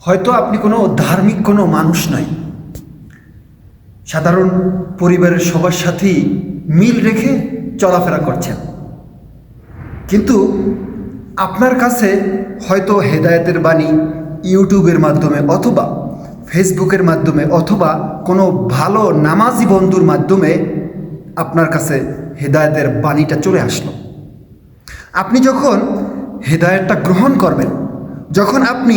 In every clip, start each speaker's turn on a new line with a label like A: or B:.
A: হয়তো আপনি কোনো ধার্মিক কোনো মানুষ নয়। সাধারণ পরিবারের সবার সাথেই মিল রেখে চলাফেরা করছেন। কিন্তু আপনার কাছে হয়তো হেদায়েতের বাণী ইউটিউবের মাধ্যমে অথবা ফেসবুকের মাধ্যমে অথবা কোনো ভালো নামাজি বন্ধুর মাধ্যমে আপনার কাছে হেদায়তের বাণীটা চলে আসলো। আপনি যখন হেদায়েতটা গ্রহণ করবেন, যখন আপনি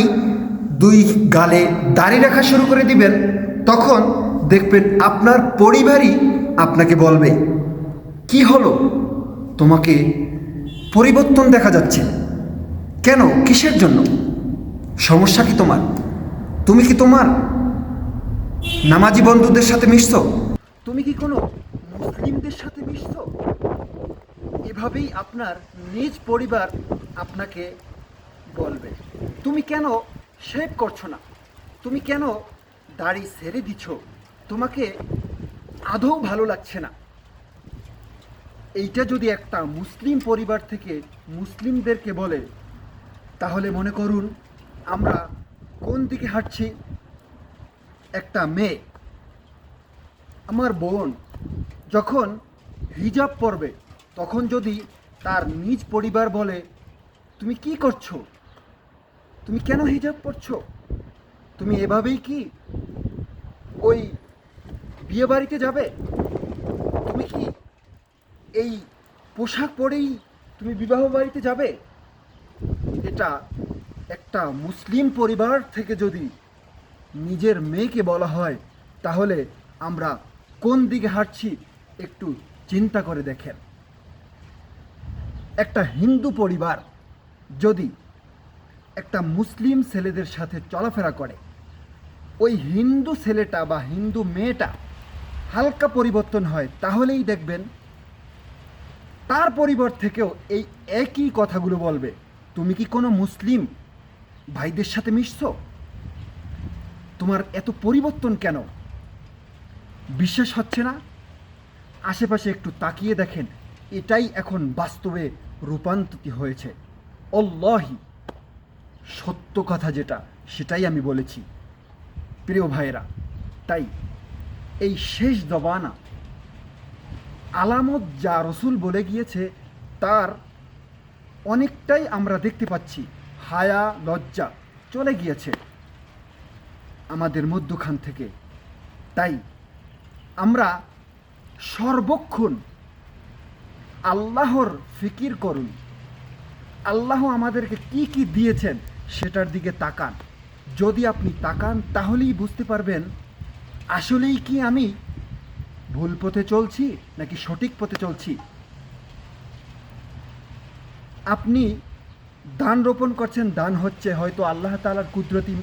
A: দুই গালে দাড়ি রাখা শুরু করে দিবেন, তখন দেখবেন আপনার পরিবারই আপনাকে বলবে, কি হলো? তোমাকে পরিবর্তন দেখা যাচ্ছে। কেন? কিসের জন্য? সমস্যা কি তোমার? তুমি কি তোমার নামাজি বন্ধুদের সাথে মিশছো? তুমি কি কোনো মুসলিমদের সাথে মিশছো? এভাবেই আপনার নিজ পরিবার আপনাকে বলবে। তুমি কেন শেভ করছ না। তুমি কেন দাড়ি ছেড়ে দিচ্ছ তোমাকে আদৌ ভালো লাগছে না। এইটা যদি একটা মুসলিম পরিবার থেকে মুসলিমদেরকে বলে, তাহলে মনে করুন আমরা কোন দিকে হাঁটছি? একটা মেয়ে, আমার বোন, যখন হিজাব পরবে, তখন যদি তার নিজ পরিবার বলে, তুমি কি করছ? তুমি কেন হিজাব পরছো? তুমি এভাবেই কি ওই বিয়ে বাড়িতে যাবে? তুমি কি এই পোশাক পরেই তুমি বিবাহ বাড়িতে যাবে? এটা একটা মুসলিম পরিবার থেকে যদি নিজের মেয়েকে বলা হয়, তাহলে আমরা কোন দিকে হাঁটছি একটু চিন্তা করে দেখেন। একটা হিন্দু পরিবার যদি একটা মুসলিম ছেলেদের সাথে চলাফেরা করে। ওই হিন্দু ছেলেটা বা হিন্দু মেয়েটা হালকা পরিবর্তন হয়, তাহলেই দেখবেন তার পরিবার থেকেও এই একই কথাগুলো বলবে, তুমি কি কোনো মুসলিম? ভাইদের সাথে মিশছো? তোমার এত পরিবর্তন কেন? বিশ্বাস হচ্ছে না। আশেপাশে একটু তাকিয়ে দেখেন, এটাই এখন বাস্তবে রূপান্তরিত হয়েছে। অল্লাহি সত্য কথা যেটা, সেটাই আমি বলেছি। প্রিয় ভাইয়েরা, তাই এই শেষ জবানা আলামত যা রসুল বলে গিয়েছে, তার অনেকটাই আমরা দেখতে পাচ্ছি। হায়া, লজ্জা চলে গিয়েছে আমাদের মধ্যখান থেকে। তাই আমরা সর্বক্ষণ আল্লাহর ফিকির করুন। আল্লাহ আমাদেরকে কি কি দিয়েছেন সেটার দিকে তাকান। যদি আপনি তাকান, তাহলেই বুঝতে পারবেন, আসলেই কি আমি ভুল পথে চলছি নাকি সঠিক পথে চলছি। আপনি দান রোপণ করছেন দান হচ্ছে হয়তো আল্লাহ তালার কুদরতি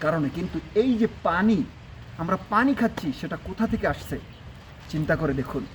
A: কারণে, কিন্তু এই যে পানি, আমরা পানি খাচ্ছি, সেটা কোথা থেকে আসছে? চিন্তা করে দেখুন।